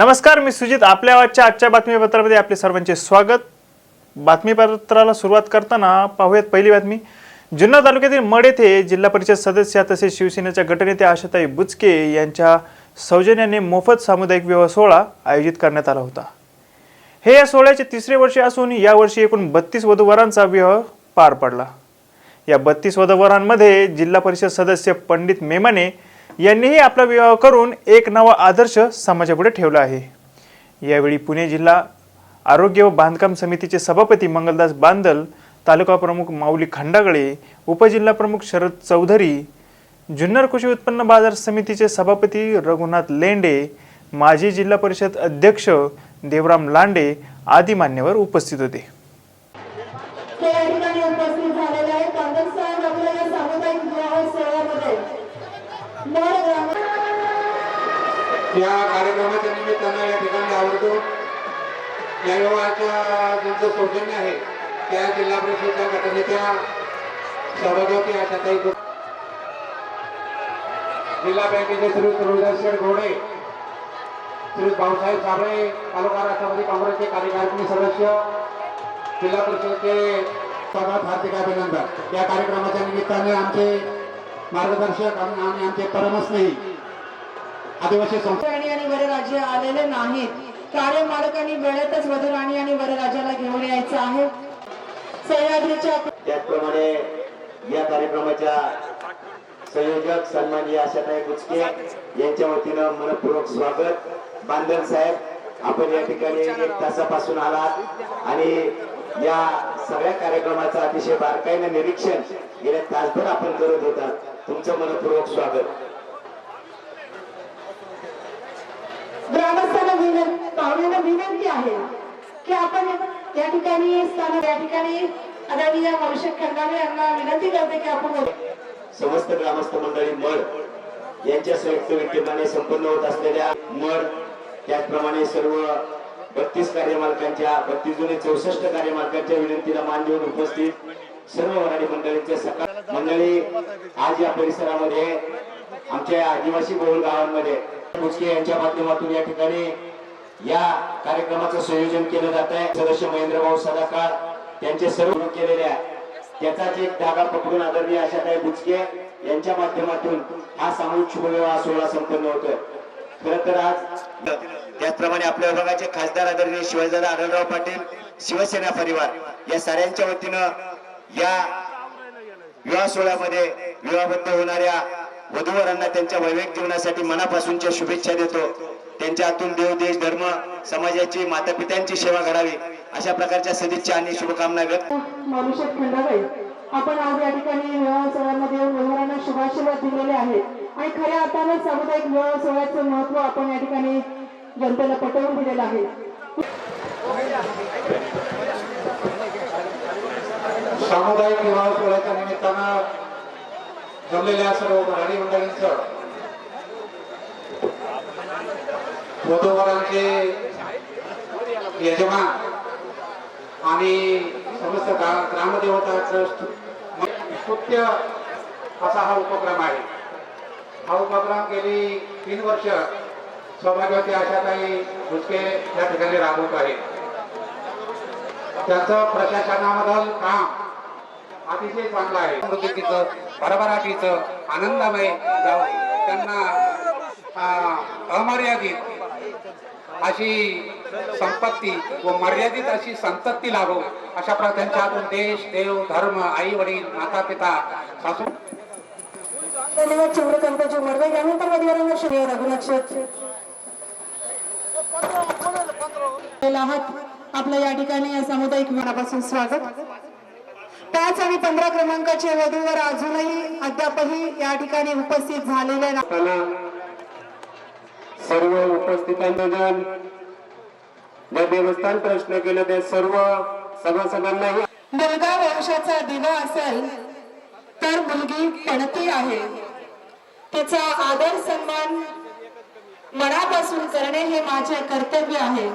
नमस्कार मी सुजित. आपल्या आजच्या आजच्या बातमीपत्रामध्ये आपले सर्वांचे स्वागत. बातमीपत्राला सुरुवात करताना पाहूयात पहिली बातमी. जुन्नर तालुक्यातील मड येथे जिल्हा परिषद सदस्य तसेच शिवसेनेच्या गटनेत्या आशाताई बुचके यांच्या सौजन्याने मोफत सामुदायिक विवाह सोहळा आयोजित करण्यात आला होता. हे या सोहळ्याचे तिसरे वर्ष असून यावर्षी एकूण बत्तीस वधूवरांचा विवाह पार पडला. या बत्तीस वधूवरांमध्ये जिल्हा परिषद सदस्य पंडित मेमाने यांनीही आपला विवाह करून एक नवा आदर्श समाजापुढे ठेवला आहे. यावेळी पुणे जिल्हा आरोग्य व बांधकाम समितीचे सभापती मंगलदास बांदल तालुका प्रमुख माऊली खंडागळे उपजिल्हा प्रमुख शरद चौधरी जुन्नर कृषी उत्पन्न बाजार समितीचे सभापती रघुनाथ लेंडे माजी जिल्हा परिषद अध्यक्ष देवराम लांडे आदी मान्यवर उपस्थित होते. या कार्यक्रमाच्या निमित्तानं या ठिकाणी आवडतो या विभागाच्या ज्यांचं सौजन्य आहे त्या जिल्हा परिषदच्या गटनेत्या सभापती अशा काही जिल्हा बँकेचे श्री रोहिदास घोडे श्री भाऊसाहेब साबळे तालुका राष्ट्रवादी काँग्रेसचे कार्यकारिणी सदस्य जिल्हा परिषदेचे सर्वात हार्दिक अभिनंदन. या कार्यक्रमाच्या निमित्ताने आमचे मार्गदर्शक आणि आमचे परमस्नेही आदिवासी संस्था राणी आणि वरराजे आलेले नाहीत. कार्य मालकांनी वेळेतच वधुराणी आणि वरराजाला घेऊन यायचं आहे. सह्याद्रीच्या त्याचप्रमाणे या कार्यक्रमाच्या संयोजक सन्माननीय आशाताई बुचके यांच्या वतीनं मनपूर्वक स्वागत. बांधल साहेब आपण या ठिकाणी एक तासापासून आलात आणि या सगळ्या कार्यक्रमाचं अतिशय बारकाईनं निरीक्षण गेल्या तासभर आपण करत होता. तुमचं मनपूर्वक स्वागत. ग्रामस्थांना विनंती पाहुण्यांना विनंती आहे की आपण या ठिकाणी स्थान या ठिकाणी आदरणीय अभिषेक यांना विनंती करते की आपण समस्त ग्रामस्थ मंडळी मड यांच्या संयुक्त विद्यमाने संपन्न होत असलेल्या मड त्याचप्रमाणे सर्व बत्तीस कार्यमालकांच्या बत्तीस जुने चौसष्ट कार्यमालकांच्या विनंतीला मान देऊन उपस्थित सर्व वराडी मंडळींचे सकाळ मंडळी आज या परिसरामध्ये आमच्या आदिवासी बहुल गावांमध्ये बुचके यांच्या माध्यमातून या ठिकाणी या कार्यक्रमाचं संयोजन केलं जात आहे. सदस्य महेंद्रभाऊ सदाकाळ त्यांचे सर्व केलेल्या त्याचाच एक धागा पकडून आदरणीय आशाताई बुचके यांच्या माध्यमातून हा सामूहिक शुभविवाह सोहळा संपन्न होतोय. खर तर आज त्याचप्रमाणे आपल्या विभागाचे खासदार आदरणीय शिवाजीदादा आढळराव पाटील शिवसेना परिवार या साऱ्यांच्या वतीनं या विवाह सोहळ्यामध्ये विवाहबद्ध होणाऱ्या वधूवरांना त्यांच्या वैवाहिक जीवनासाठी मनापासूनच्या शुभेच्छा देतो. त्यांच्या हातून देव देश धर्म समाजाची माता पित्यांची सेवा घडावी अशा प्रकारच्या सदिच्छा आणि शुभकामना व्यक्त आपण आज या ठिकाणी विवाह सोहळ्यामध्ये वधूवरांना शुभाशीर्वाद दिलेले आहे आणि खऱ्या अर्थानं सामुदायिक विवाह सोहळ्याचं महत्त्व आपण या ठिकाणी जनतेला पटवून दिलेलं आहे. सामुदायिक विवाह सोहळ्याच्या निमित्तानं जमलेल्या सर्व मराठी मंडळींचं वधूवरांचे यजमान आणि समस्त ग्रामदेवता ट्रस्ट स्तुत्य असा हा उपक्रम आहे. हा उपक्रम गेली तीन वर्ष सौभाग्यवती काही भुसके या ठिकाणी राबवत आहे त्याचं प्रशासनामधलं काम अतिशय चांगलं आहे. समृद्धीचं भरभराटीचं आनंदमय जावं त्यांना अमर्यादित अशी संपत्ती व मर्यादित अशी संतती लाभो. अशा प्रकारे त्यांच्या हातून देश देव धर्म आई वडील माता पिता सासू धन्यवाद चंद्रकांताजी मर्वे यानंतर वधूवरांना श्री रघुनाथ शेठ आहात आपलं या ठिकाणी या सामुदायिक मनापासून स्वागत. पाच आणि पंधरा क्रमांकाचे वधूवर अजूनही अद्यापही या ठिकाणी उपस्थित झालेले सर्व उपस्थितांना ज्या देवस्थान प्रश्न केलं ते सर्व सभासदांनाही मुलगा वंशाचा दिवा असेल तर मुलगी पणती आहे. तिचा आदर सन्मान मनापासून करणे हे माझे कर्तव्य आहे.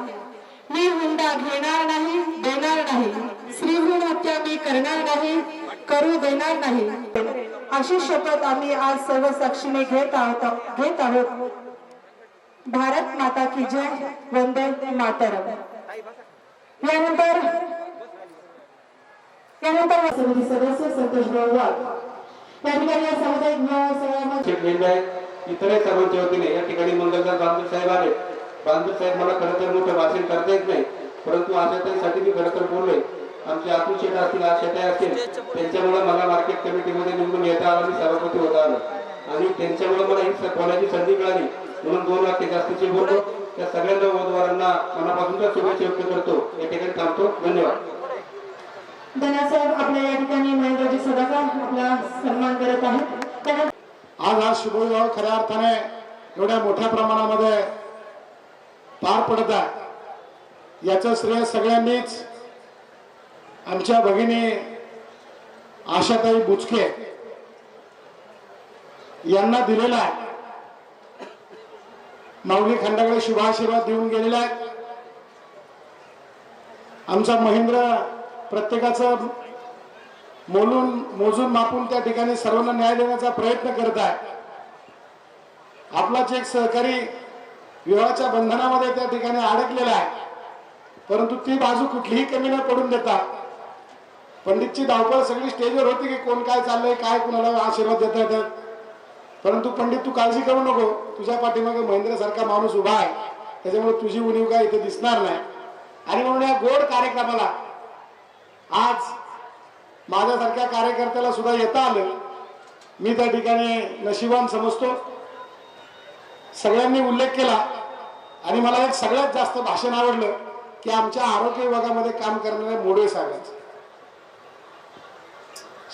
मी हुंडा घेणार नाही देणार नाही. श्रीभूण हत्या मी करणार नाही करू देणार नाही. अशी शपथ आम्ही आज सर्व साक्षीने घेत आहोत घेत आहोत. भारत माता की जय वंदे मातरम. यानंतर यानंतर समिती सदस्य संतोष वाघ या ठिकाणी या सामुदायिक विवाह इतरही सर्वांच्या वतीने या ठिकाणी मंगलदास बांधूर साहेब आले बांधूर साहेब मला खरं तर मोठं भाषण करता येत नाही परंतु आशाताईसाठी मी खरं तर बोललोय. आमचे अतुल शेठ असतील आशाताई असतील त्यांच्यामुळे मला मार्केट कमिटीमध्ये निवडून येता आलं मी सभापती होता आलो. आणि त्यांच्यामुळे मला ही बोलायची संधी मिळाली. म्हणून दोन वाक्य जास्तीचे बोलतो त्या सगळ्यांना उमेदवारांना मनापासूनच्या शुभेच्छा व्यक्त करतो. या ठिकाणी थांबतो. धन्यवाद. धनासाहेब आपल्या या ठिकाणी महेंद्रजी सदाकर आपला सन्मान करत आहेत. आज हा शुभविवाह खऱ्या अर्थाने एवढ्या मोठ्या प्रमाणामध्ये पार पडत आहे. याचं श्रेय सगळ्यांनीच आमच्या भगिनी आशाताई बुचके यांना दिलेला आहे. माऊली खंडाकडे शुभाशीर्वाद देऊन गेलेला आहे. आमचा महेंद्र प्रत्येकाचं मोलून मोजून मापून त्या ठिकाणी सर्वांना न्याय देण्याचा प्रयत्न करत आहे. आपलाच एक सहकारी विवाहाच्या बंधनामध्ये त्या ठिकाणी अडकलेला आहे. परंतु ती बाजू कुठलीही कमी न पडून देता पंडितची धावपळ सगळी स्टेजवर होती की कोण काय चाललंय काय कुणाला आशीर्वाद देता येतात परंतु पंडित तू काळजी करू नको. तुझ्या पाठीमागे महेंद्रसारखा माणूस उभा आहे. त्याच्यामुळे तुझी उणीव काय इथे दिसणार नाही. आणि म्हणून या गोड कार्यक्रमाला आज माझ्यासारख्या कार्यकर्त्याला सुद्धा येता आलं. मी त्या ठिकाणी नशिबान समजतो. सगळ्यांनी उल्लेख केला. आणि मला एक सगळ्यात जास्त भाषण आवडलं की आमच्या आरोग्य विभागामध्ये काम करणाऱ्या मोडे साहेबांचं.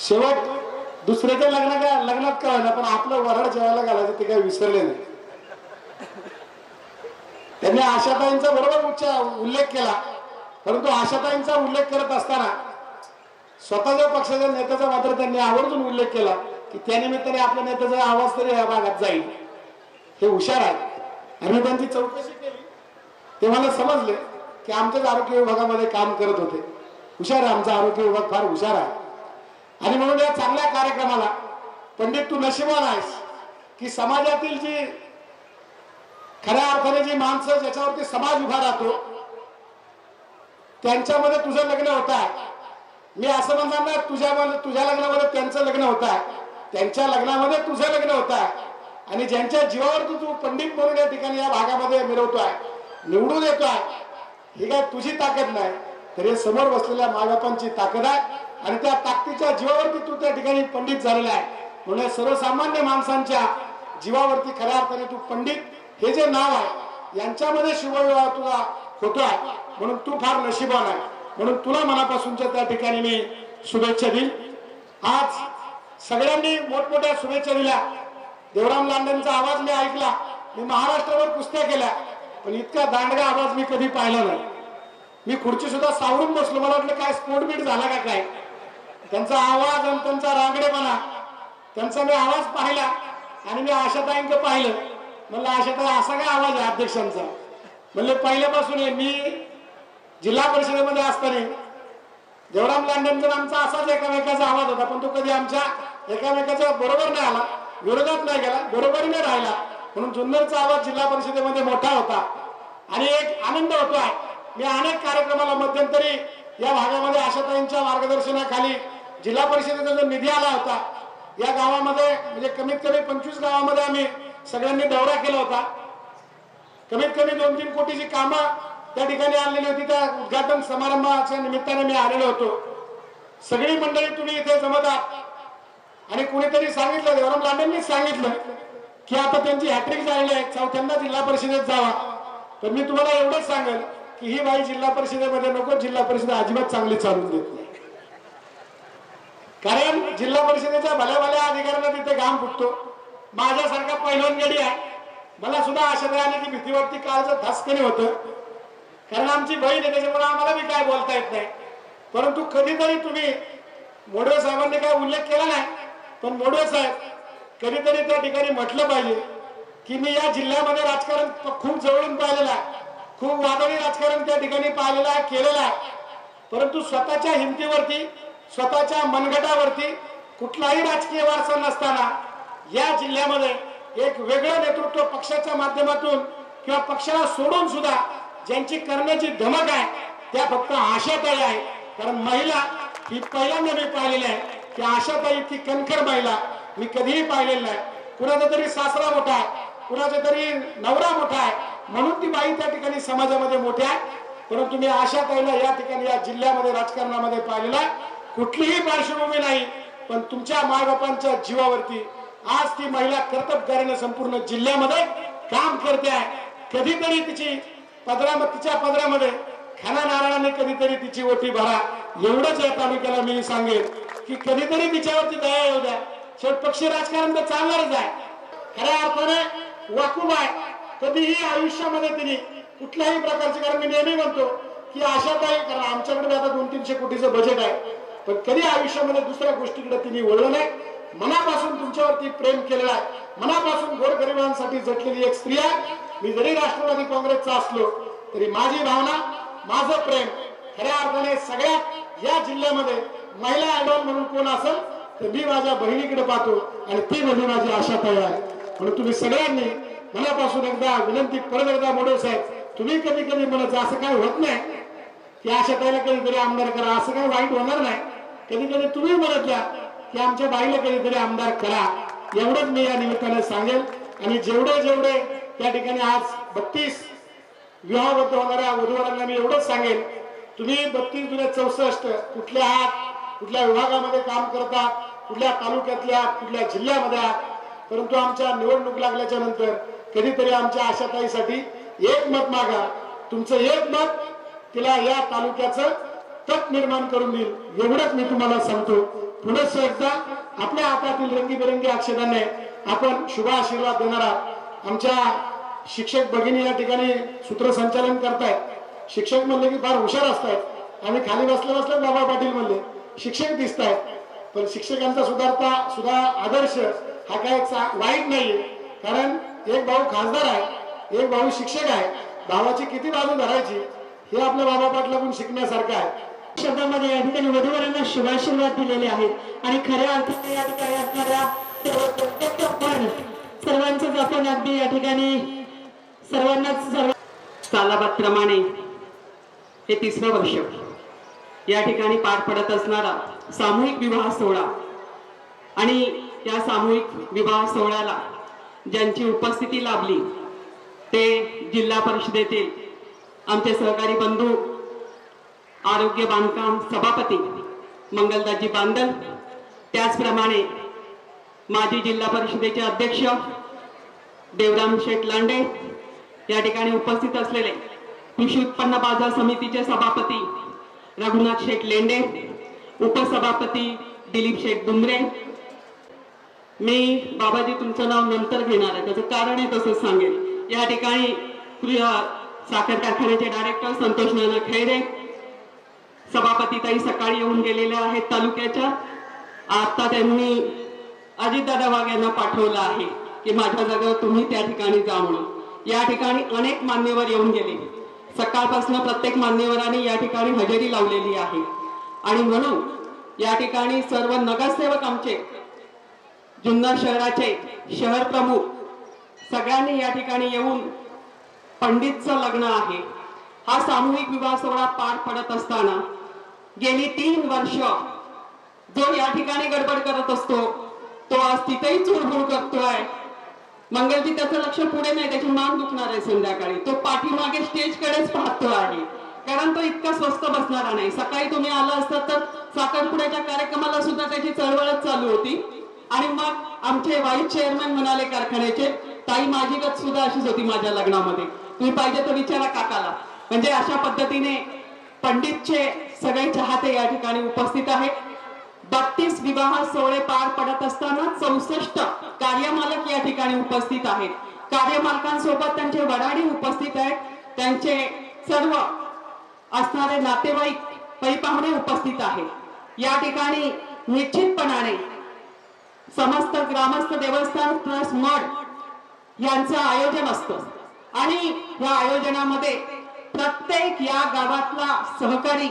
शेवट दुसऱ्याच्या लग्न काय लग्नात काय ना पण आपलं वराड जेवायला घालायचं ते काही विसरले नाही. त्यांनी आशाताईंचा बरोबर उच्चा उल्लेख केला परंतु आशाताईंचा उल्लेख करत असताना स्वतःच्या पक्षाच्या नेत्याचा मात्र त्यांनी आवर्जून उल्लेख केला की त्यानिमित्ताने आपल्या नेत्याचा आवाज तरी या भागात जाईल. हे हुशार आहे आणि त्यांची चौकशी केली. ते मला समजले की आमच्याच आरोग्य विभागामध्ये काम करत होते. हुशार आहे आमचा आरोग्य विभाग फार हुशार आहे. आणि म्हणून या चांगल्या कार्यक्रमाला पंडित तू नशिबान आहेस की समाजातील जी खऱ्या अर्थाने जी माणसं ज्याच्यावरती समाज उभा राहतो त्यांच्यामध्ये तुझं लग्न होत आहे. मी असं म्हणणार ना तुझ्या तुझ्या लग्नामध्ये त्यांचं लग्न होत आहे. त्यांच्या लग्नामध्ये तुझं लग्न होत आहे. आणि ज्यांच्या जीवावर तू तू पंडित म्हणून या ठिकाणी या भागामध्ये मिरवतोय निवडून येतोय ही काय तुझी ताकद नाही. तर हे समोर बसलेल्या मायबापांची ताकद आहे. आणि त्या ताकदीच्या जीवावरती तू त्या ठिकाणी पंडित झालेला आहे. म्हणून सर्वसामान्य माणसांच्या जीवावरती खऱ्या अर्थाने तू पंडित हे जे नाव आहे यांच्यामध्ये शिवविवाह तुला होतोय. म्हणून तू फार नशिबान आहे. म्हणून तुला मनापासूनच्या त्या ठिकाणी मी शुभेच्छा देईल आज सगळ्यांनी मोठमोठ्या शुभेच्छा दिल्या. देवराम लांडेंचा आवाज मी ऐकला. मी महाराष्ट्रावर कुस्त्या केल्या. पण इतका दांडगा आवाज मी कधी पाहिला नाही. मी खुर्ची सुद्धा सावरून बसलो. मला वाटलं काय स्फोट बीट झाला का काय? त्यांचा आवाज आणि त्यांचा रांगडेपणा त्यांचा मी आवाज पाहिला आणि मी आशाताईंक पाहिलं. म्हणलं आशाताई असा काय आवाज आहे अध्यक्षांचा? म्हणलं पहिल्यापासून आहे मी जिल्हा परिषदेमध्ये असताना देवराम लांडेंचा आमचा असाच एकामेकाचा आवाज होता पण तो कधी आमच्या एकामेकाच्या बरोबर नाही आला विरोधात नाही गेला बरोबरीने राहिला. म्हणून जुन्नरचा आवाज जिल्हा परिषदेमध्ये मोठा होता आणि एक आनंद होता मी अनेक कार्यक्रमाला मध्यंतरी या भागामध्ये आशाताईंच्या मार्गदर्शनाखाली जिल्हा परिषदेचा जो निधी आला होता या गावामध्ये म्हणजे कमीत कमी पंचवीस गावामध्ये आम्ही सगळ्यांनी दौरा केला होता. कमीत कमी दोन तीन कोटीची कामं त्या ठिकाणी आणलेली होती. त्या उद्घाटन समारंभाच्या निमित्ताने मी आलेलो होतो. सगळी मंडळी तुम्ही इथे जमत आहात. आणि कुणीतरी सांगितलं देवराम लांडेंनीच सांगितलं की आता त्यांची हॅट्रिक झालेली आहे चौथ्यांदा जिल्हा परिषदेत जावा. तर मी तुम्हाला एवढंच सांगेल की ही बाई जिल्हा परिषदेमध्ये नको जिल्हा परिषद अजिबात चांगली चालून देत नाही. कारण जिल्हा परिषदेच्या भल्या भल्या अधिकाऱ्यांना तिथे घाम फुटतो. माझ्यासारखा पहिलवान गडी आहे मला सुद्धा आशा राहिली की भीतीवरती कालचं धसकणी होतं. कारण आमची बहीण आहे त्याच्यामुळे आम्हाला बी काय बोलता येत नाही. परंतु कधीतरी तुम्ही मोडवे साहेबांनी काय उल्लेख केला नाही पण मोडवे साहेब कधीतरी त्या ठिकाणी म्हटलं पाहिजे की मी या जिल्ह्यामध्ये राजकारण खूप जवळून पाहिलेलं आहे. खूप वादळी राजकारण त्या ठिकाणी पाहिलेलं आहे केलेलं आहे. परंतु स्वतःच्या हिमतीवरती स्वतःच्या मनगटावरती कुठलाही राजकीय वारसा नसताना या जिल्ह्यामध्ये एक वेगळं नेतृत्व पक्षाच्या माध्यमातून किंवा पक्षाला सोडून सुद्धा ज्यांची करण्याची धमक आहे त्या फक्त आशाताई आहे. कारण महिला ही पहिल्यांदा मी पाहिलेली आहे की आशाताई इतकी कणखर महिला मी कधीही पाहिलेली नाही. कुणाचा तरी सासरा मोठा आहे कुणाचा तरी नवरा मोठा आहे म्हणून ती बाई त्या ठिकाणी समाजामध्ये मोठी आहे. परंतु मी आशाताईला या ठिकाणी या जिल्ह्यामध्ये राजकारणामध्ये पाहिलेला आहे. कुठलीही पार्श्वभूमी नाही पण तुमच्या मायबापांच्या जीवावरती आज ती महिला कर्तबगारीने संपूर्ण जिल्ह्यामध्ये काम करते आहे. कधीतरी तिची पदरामध्ये तिच्या पदरामध्ये खाना नारायणाने कधीतरी तिची ओटी भरा. एवढंच या तालुक्याला मी सांगेन की कधीतरी तिच्यावरती दया येऊ द्या. शेवट पक्षी राजकारण तर चालणारच आहे. खऱ्या अर्थाने वाकूब आहे. कधीही आयुष्यामध्ये तिने कुठल्याही प्रकारचे कारण मी नेहमी म्हणतो की आशाताई कारण आमच्याकडे आता दोन तीनशे कोटीचं बजेट आहे. पण कधी आयुष्यामध्ये दुसऱ्या गोष्टीकडे तिने वळलं नाही? मनापासून तुमच्यावरती प्रेम केलेला आहे. मनापासून गोरगरिबांसाठी झटलेली एक स्त्री आहे. मी जरी राष्ट्रवादी काँग्रेसचा असलो तरी माझी भावना माझं प्रेम खऱ्या अर्थाने सगळ्यात या जिल्ह्यामध्ये महिला आयडॉल म्हणून कोण असेल तर मी माझ्या बहिणीकडे पाहतो आणि ती म्हणजे माझी आशाताई आहे. म्हणून तुम्ही सगळ्यांनी मनापासून एकदा विनंती परत एकदा मोडव साहेब तुम्ही कधी कधी म्हणत असं काय होत नाही. की आशाताईला कधीतरी आमदार करा. असं काही वाईट होणार नाही. कधी कधी तुम्ही म्हणत जा की आमच्या बाईला कधीतरी आमदार करा. एवढंच मी या निमित्ताने सांगेल. आणि जेवढे जेवढे त्या ठिकाणी आज बत्तीस विवाहबद्ध होणाऱ्या वधूवरांना मी एवढंच सांगेल. तुम्ही बत्तीस जुने चौसष्ट कुठल्या आहात कुठल्या विभागामध्ये काम करता कुठल्या तालुक्यातल्या कुठल्या जिल्ह्यामध्ये आहात? परंतु आमच्या निवडणूक लागल्याच्या नंतर कधीतरी आमच्या आशाताईसाठी एक मत मागा. तुमचं एक मत तिला या तालुक्याचं तट निर्माण करून देईल. एवढंच मी तुम्हाला सांगतो. पुनश्च एकदा आपल्या हातातील रंगीबेरंगी अक्षराने आपण शुभ आशीर्वाद देणार आहात आमच्या शिक्षक भगिनी या ठिकाणी सूत्रसंचालन करतायत. शिक्षक म्हणले की फार हुशार असतायत. आम्ही खाली बसल्या बसल्या बाबा पाटील म्हणले शिक्षक दिसत आहेत पण शिक्षकांचा सुधारता सुद्धा आदर्श हा काय चा- वाईट नाही कारण एक भाऊ खासदार आहे एक भाऊ शिक्षक आहे. भावाची किती बाजू धरायची? हे आपल्या बाबा पाटलाकडून शिकण्यासारखं आहे. शब्दामध्ये या ठिकाणी वधूवरांना शुभाशीर्वाद दिलेले आहेत. आणि खऱ्या अर्थाने या ठिकाणी असणाऱ्या पण सर्वांचंच आपण अगदी या ठिकाणी सर्वांनाच सर्व सालाबादप्रमाणे हे तिसरं वर्ष या ठिकाणी पार पडत असणारा सामूहिक विवाह सोहळा आणि या सामूहिक विवाह सोहळ्याला ज्यांची उपस्थिती लाभली ते जिल्हा परिषदेतील आमचे सहकारी बंधू आरोग्य बांधकाम सभापती मंगलदाजी बांदल त्याचप्रमाणे माजी जिल्हा परिषदेचे अध्यक्ष देवराम शेठ लांडे या ठिकाणी उपस्थित असलेले कृषी उत्पन्न बाजार समितीचे सभापती रघुनाथ शेठ लेंडे उपसभापती दिलीप शेठ डुमरे मी बाबाजी तुमचं नाव नंतर घेणार आहे. त्याचं कारण आहे तसंच सांगेल या ठिकाणी साखर कारखान्याचे डायरेक्टर संतोष नाना खैरे सभापती ताई सकाळी येऊन गेलेल्या आहेत तालुक्याच्या. आता त्यांनी अजितदादा वाघ यांना पाठवलं आहे की माझ्या जागेवर तुम्ही त्या ठिकाणी जा म्हणून. या ठिकाणी अनेक मान्यवर येऊन गेले. सकाळपासून प्रत्येक मान्यवरांनी या ठिकाणी हजेरी लावलेली आहे. आणि म्हणून या ठिकाणी सर्व नगरसेवक आमचे जुन्नर शहराचे शहर प्रमुख सगळ्यांनी या ठिकाणी येऊन पंडितचं लग्न आहे. हा सामूहिक विवाह सोहळा पार पडत असताना गेली तीन वर्ष जो या ठिकाणी गडबड करत असतो तो आज तिथेही चुरबुर करतोय. मंगलजी त्याचं लक्ष पुढे नाही त्याची मान दुखणार आहे संध्याकाळी. तो पाठीमागे स्टेजकडेच पाहतो आहे. कारण तो इतका स्वस्त बसणारा नाही. सकाळी तुम्ही आला असतात तर साखरपुड्याच्या कार्यक्रमाला सुद्धा त्याची चळवळच चालू होती. आणि मग आमचे वाईस चेअरमॅन म्हणाले कारखान्याचे ताई माझी गत सुद्धा अशीच होती माझ्या लग्नामध्ये. तुम्ही पाहिजे तर विचारा काकाला. म्हणजे अशा पद्धतीने पंडितचे सगळे चाहते या ठिकाणी उपस्थित आहेत. बत्तीस विवाह सोहळे पार पडत असताना चौसष्ट कार्यमालक या ठिकाणी उपस्थित आहेत. कार्यमालकांसोबत त्यांचे वडाडी उपस्थित आहेत. त्यांचे सर्व असणारे नातेवाईक परिपाहुणे उपस्थित आहेत. या ठिकाणी निश्चितपणाने समस्त ग्रामस्थ देवस्थान प्लस मठ यांचं आयोजन असतं. आणि या आयोजनामध्ये प्रत्येक या गावातला सहकारी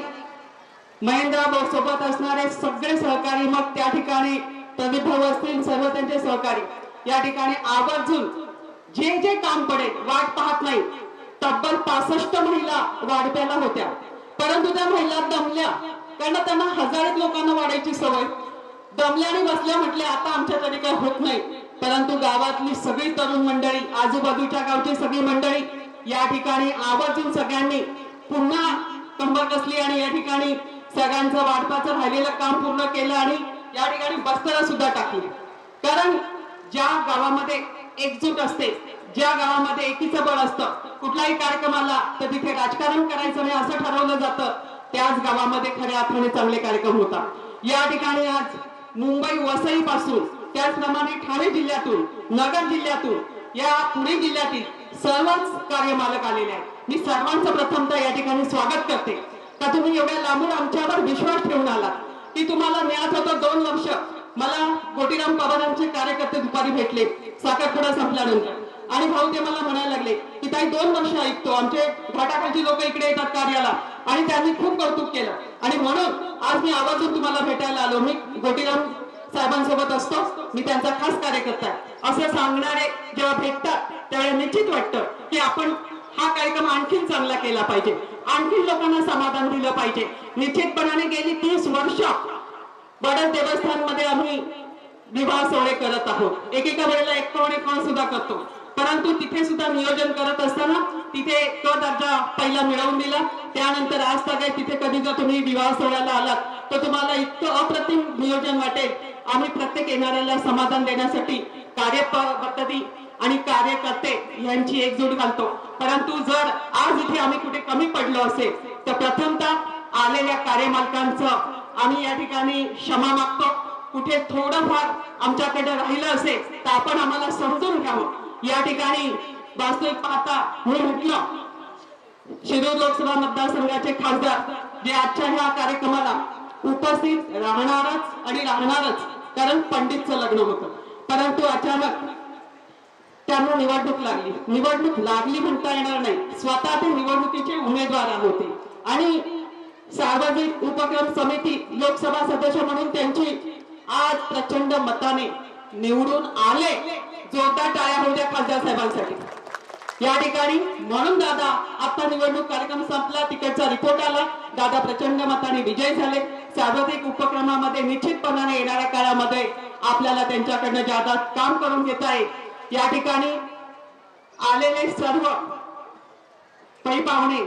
महेंद्रभाऊ सोबत असणारे सगळे सहकारी मग त्या ठिकाणी प्रदीप भाऊ असतील सर्व त्यांचे सहकारी. या ठिकाणी आवर्जून जे जे काम पडेल वाट पाहत नाही तब्बल पासष्ट महिला वाढप्याला होत्या. परंतु त्या महिला दमल्या कारण त्यांना हजारो लोकांना वाढायची सवय. दमल्या आणि बसल्या म्हटल्या आता आमच्या तरी काही होत नाही. परंतु गावातली सगळी तरुण मंडळी आजूबाजूच्या गावची सगळी मंडळी या ठिकाणी आवर्जून सगळ्यांनी पुन्हा कंबर कसली आणि या ठिकाणी सगळ्यांचं वाटपाचं राहिलेलं काम पूर्ण केलं आणि या ठिकाणी बस्तर सुद्धा टाकली. कारण ज्या गावामध्ये एकजूट असते ज्या गावामध्ये एकीचं बळ असतं कुठलाही कार्यक्रम आला तर तिथे राजकारण करायचं नाही असं ठरवलं जातं. त्याच गावामध्ये खऱ्या अर्थाने चांगले कार्यक्रम होतात. या ठिकाणी आज मुंबई वसई पासून त्याचप्रमाणे ठाणे जिल्ह्यातून नगर जिल्ह्यातून या पुणे जिल्ह्यातील सर्वच कार्यमालक आलेले आहेत. मी सर्वांचं प्रथमतः या ठिकाणी स्वागत करते. का तुम्ही एवढ्या लांबून आमच्यावर विश्वास ठेवून आलात? की तुम्हाला न्यास होतं दोन वर्ष? मला गोटीराम पवारांचे कार्यकर्ते दुपारी भेटले. साखरपुडा संपल्यानंतर आणि भाऊ ते मला म्हणायला लागले की ताई दोन वर्ष ऐकतो. आमचे घाटाखालची लोक इकडे येतात कार्याला. आणि त्यांनी खूप कौतुक केलं. आणि म्हणून आज मी आवर्जून तुम्हाला भेटायला आलो. मी गोटीराम साहेबांसोबत असतो. मी त्यांचा खास कार्यकर्ता असं सांगणारे जेव्हा भेटतात त्यावेळेला निश्चित वाटतं की आपण हा कार्यक्रम आणखीन चांगला केला पाहिजे. आणखीन लोकांना समाधान दिलं पाहिजे. निश्चितपणाने गेली तीस वर्ष बडस देवस्थानमध्ये आम्ही विवाह सोहळे करत आहोत. एकेका वेळेला एकावन्न एकावन्न सुद्धा करतो. परंतु तिथे सुद्धा नियोजन करत असताना तिथे क दर्जा पहिला मिळवून दिला. त्यानंतर आज सगळे तिथे कधी जर तुम्ही विवाह सोहळ्याला आलात तर तुम्हाला इतकं अप्रतिम नियोजन वाटेल आम्ही प्रत्येक येणाऱ्याला समाधान देण्यासाठी कार्य पद्धती आणि कार्यकर्ते यांची एकजूट घालतो. परंतु जर आज इथे आम्ही कुठे कमी पडलो असेल तर प्रथमतः आलेल्या कार्यमालकांचं आम्ही या ठिकाणी क्षमा मागतो. कुठे थोडंफार आमच्याकडे राहिलं असेल तर आपण आम्हाला समजून घ्यावं. या ठिकाणी वास्तविक पाहता मी म्हटलं शिरूर लोकसभा मतदारसंघाचे खासदार जे आजच्या ह्या कार्यक्रमाला उपस्थित राहणारच आणि राहणारच कारण पंडितचं लग्न होतं. परंतु अचानक त्यांना निवडणूक लागली. निवडणूक लागली म्हणता येणार नाही. स्वतः ते निवडणुकीचे उमेदवार होते. आणि सार्वजनिक उपक्रम समिती लोकसभा सदस्य म्हणून त्यांची आज प्रचंड मताने निवडून आले. जोरदार टाळ्या होऊ द्या खासदार साहेबांसाठी. या ठिकाणी म्हणून दादा आता निवडणूक कार्यक्रम संपला तिकडचा रिपोर्ट आला. दादा प्रचंड मताने विजय झाले. सार्वजनिक उपक्रमामध्ये निश्चितपणाने येणाऱ्या काळामध्ये आपल्याला त्यांच्याकडनं जादा काम करून घेता येईल. या ठिकाणी आलेले सर्व पै पाहुणे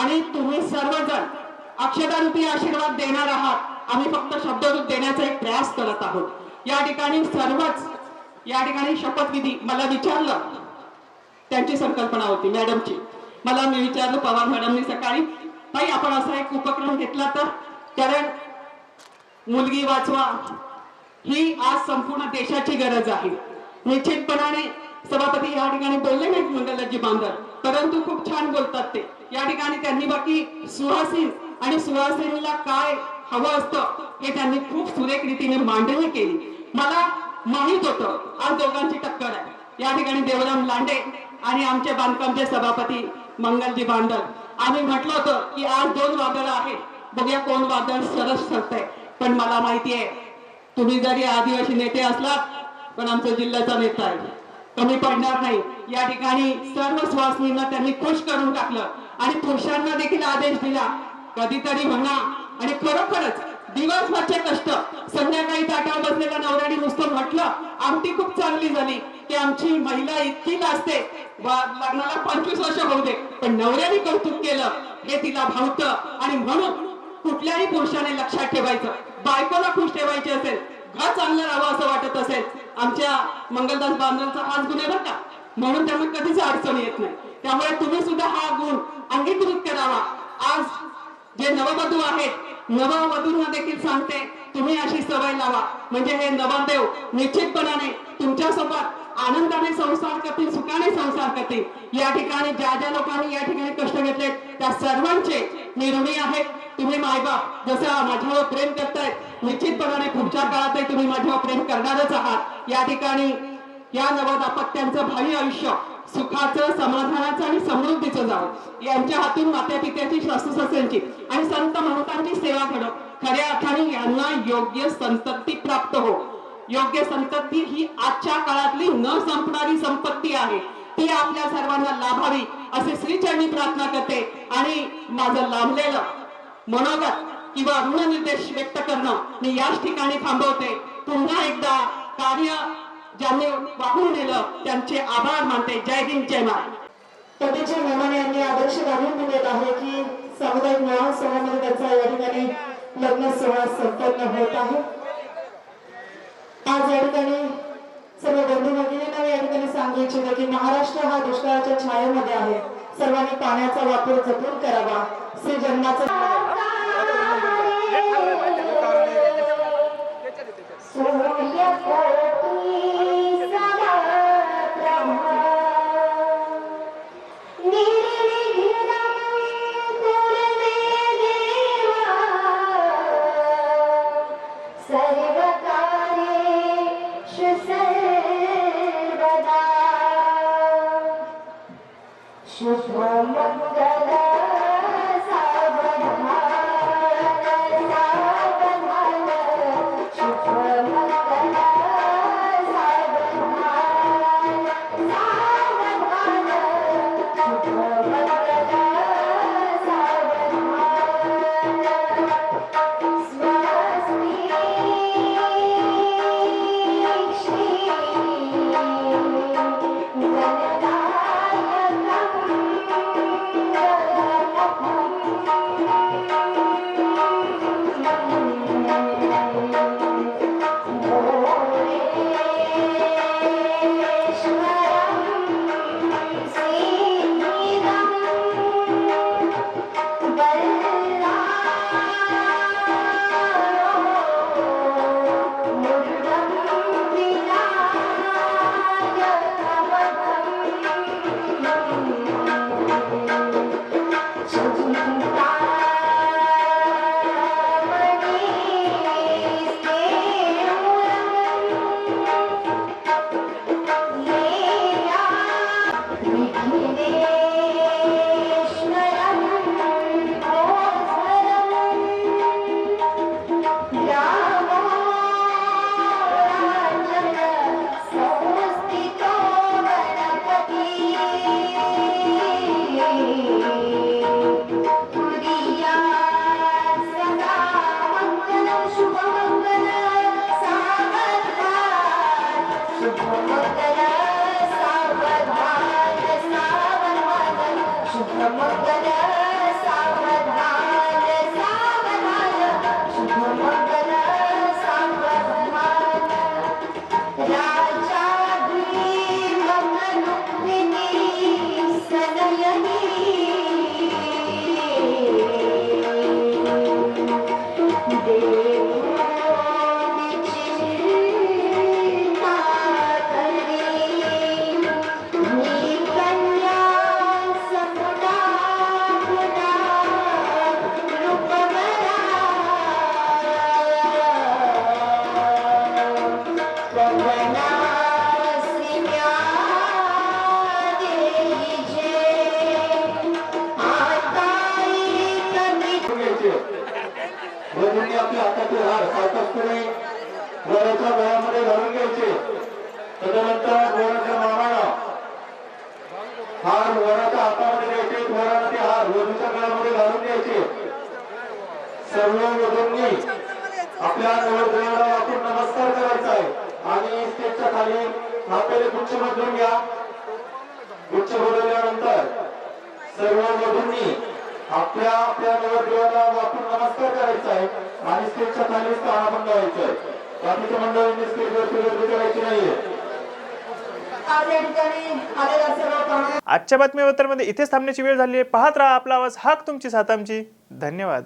आणि तुम्ही सर्वजण अक्षतारूपी आशीर्वाद देणार आहात. आम्ही फक्त शब्दरूप देण्याचा एक प्रयास करत आहोत. या ठिकाणी सर्वच या ठिकाणी शपथविधी मला विचारलं. त्यांची संकल्पना होती मॅडमची. मला मी विचारलं पवार मॅडमनी सकाळी ताई आपण असा एक उपक्रम घेतला तर कारण मुलगी वाचवा ही आज संपूर्ण देशाची गरज आहे. निश्चितपणाने सभापती या ठिकाणी बोलले नाहीत मंगलाजी बांधर परंतु खूप छान बोलतात ते. या ठिकाणी त्यांनी बाकी सुहासीन आणि सुहासिनीला काय हवं असतं हे त्यांनी खूप सुरेख रीतीने मांडणी केली. मला माहीत होतं आज दोघांची टक्कर आहे. या ठिकाणी देवराम लांडे आणि आमचे बांधकामचे सभापती मंगलजी बांधर आम्ही म्हटलं होतं की आज दोन वादळं आहेत. बघूया कोण वादळ सरस ठरतंय. पण मला माहिती आहे तुम्ही जरी आदिवासी नेते असलात पण आमचा जिल्ह्याचा नेता आहे. कमी पडणार नाही. या ठिकाणी सर्व स्वासनींना त्यांनी खुश करून टाकलं. आणि पुरुषांना देखील आदेश दिला. कधीतरी म्हणा. आणि खरोखरच दिवसभरचे कष्ट. संध्याकाळी ताट्यावर बसलेल्या नवऱ्याने नुसतं म्हटलं आमटी खूप चांगली झाली. की आमची महिला इतकी लाजते लग्नाला पंचवीस वर्ष होऊ दे. पण नवऱ्याने कौतुक केलं. हे तिला भावतं. आणि म्हणून कुठल्याही पुरुषाने लक्षात ठेवायचं. बायकोला खुश ठेवायचे असेल घर चांगलं राहावं असं वाटत असेल आमच्या मंगलदास बांधवांचा हाच गुन्हे बरं का. म्हणून त्यांना कधीच अडचण येत नाही. त्यामुळे तुम्ही सुद्धा हा गुण अंगीकृत करावा. आज जे नववधू आहेत नववधूंना देखील सांगते तुम्ही अशी सवय लावा. म्हणजे हे नवरदेव निश्चितपणाने तुमच्यासोबत आनंदाने संसार करतील सुखाने संसार करतील या ठिकाणी ज्या ज्या लोकांनी या ठिकाणी कष्ट घेतले त्या सर्वांचे मी ऋणी आहे. तुम्ही मायबाप जसं माझ्यावर प्रेम करतायत निश्चितपणाने पुढच्या काळातही तुम्ही माझ्यावर प्रेम करणारच आहात. या ठिकाणी या नवदापत्यांचं भावी आयुष्य सुखाचं समाधानाचं आणि समृद्धीचं जावं. यांच्या हातून मात्या पित्याची शास्त्रसस्यांची आणि संत महंतांची सेवा घडव खऱ्या अर्थाने यांना योग्य संतती प्राप्त हो. योग्य संतती ही आजच्या काळातली न संपणारी संपत्ती आहे. ती आपल्या सर्वांना लाभावी असे श्रीचरणी प्रार्थना करते आणि माझं लाभलेलं मनोगत किंवा ऋणनिर्देश व्यक्त करणं मी याच ठिकाणी थांबवते. पुन्हा एकदा कार्य ज्यांनी वाहून नेलं त्यांचे आभार मानते. जय हिंद जय महाराज. पतीचे मेहमान यांनी आदर्श दाखवून दिलेला आहे की सामुदायिक विवाह सोहळ्यामध्ये त्यांचा या ठिकाणी लग्न सोहळा संपन्न होत आहे. आज या ठिकाणी सर्व बंधू भगिनींना या ठिकाणी सांगू इच्छितो की महाराष्ट्र हा दुष्काळाच्या छायेमध्ये आहे. सर्वांनी पाण्याचा वापर जपून करावा. श्री जन्माचा गळ्यामध्ये सर्व वधूंनी आपल्या नवरदेवाला वाकून नमस्कार करायचा आहे. आणि स्टेजच्या खाली आपल्याला गुच्छ बदलून घ्या. गुच्छ बदलल्यानंतर सर्व वधूंनी आपल्या आपल्या नवरदेवाला वापरून नमस्कार करायचा आहे. आणि स्टेजच्या खाली स्थान पण करायचं आहे. बाकीच्या मंडळांनी स्टेजवर गर्दी करायची नाहीये आज या ठिकाणी आलेल्या सर्व पाहुण्या आजच्या बातमीपत्रामध्ये इथेच थांबण्याची वेळ झाली आहे. पाहत राहा आपला आवाज हाक तुमची सातामची धन्यवाद.